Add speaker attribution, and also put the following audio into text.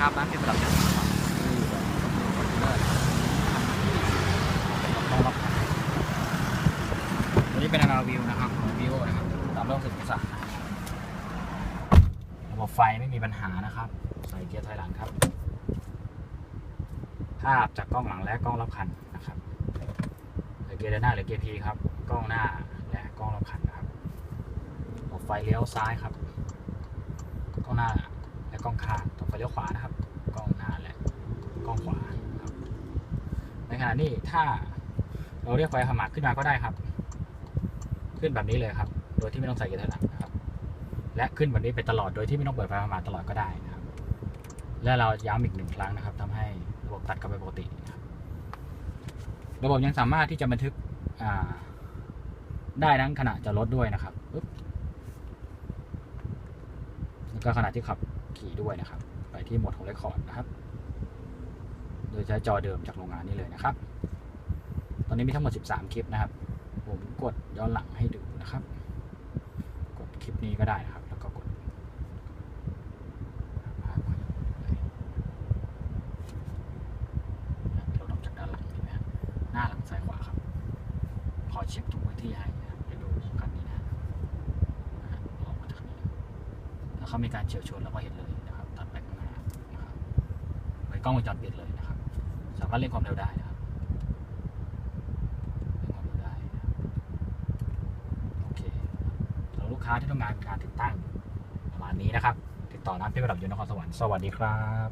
Speaker 1: นะครับร้านเป็นประดับยนต์นะครับที่แบบคอนเทนเนอร์นะครับเป็นอบๆตัวนี้เป็นนาวิวนะครับของวิวนะครับตามรอบสิบองศาระบบไฟไม่มีปัญหานะครับ ใส่เกียร์ถอยหลังครับ ภาพจากกล้องหลังและกล้องรอบคันนะครับหรือเกียร์ดินหน้าหรือเกียร์พีครับ กล้องหน้าและกล้องรอบคันนะครับออกไฟเลี้ยวซ้ายครับ กล้องหน้า กล้องข้างต่อไฟเลี้ยวขวานะครับกล้องหน้าและกล้องขวาครับในขณะนี้ถ้าเราเรียกไฟขมักขึ้นมาก็ได้ครับ ขึ้นแบบนี้เลยครับ โดยที่ไม่ต้องใส่เกียร์ถอยหลังนะครับ และขึ้นแบบนี้ไปตลอดโดยที่ไม่ต้องเปิดไฟขมักตลอดก็ได้นะครับ และเราย้ำอีกหนึ่งครั้งนะครับทำให้ระบบตัดกลับไปปกติระบบยังสามารถที่จะบันทึกได้ทั้งขณะจอดรถด้วยนะครับปึ๊บแล้วก็ขณะที่ขับ ขี่ด้วยนะครับ ไปที่โหมดของเรคคอร์ดนะครับ โดยใช้จอเดิมจากโรงงานนี้เลยนะครับ ตอนนี้มีทั้งหมด 13 คลิปนะครับ ผมกดย้อนหลังให้ดูนะครับ กดคลิปนี้ก็ได้นะครับ แล้วก็กดเลยเราลองจากด้านหลังดีไหมครับหน้าหลังซ้ายขวาครับ ขอเช็คทุกพื้นที่ให้นะครับเดี๋ยวดูคันนี้นะนะฮะออกมาจากนี้แล้ว เขามีการเฉียวชนเราก็เห็นเลยนะครับตัดไปข้างหน้านะครับไปกล้องวงจรปิดเลยนะครับ สามารถเล่นความเร็วได้นะครับเล่นความเร็วได้นะครับโอเคสำหรับลูกค้าที่ต้องการการติดตั้งประมาณนี้นะครับ ติดต่อน้ำเพชรประดับยนต์นครสวรรค์สวัสดีครับ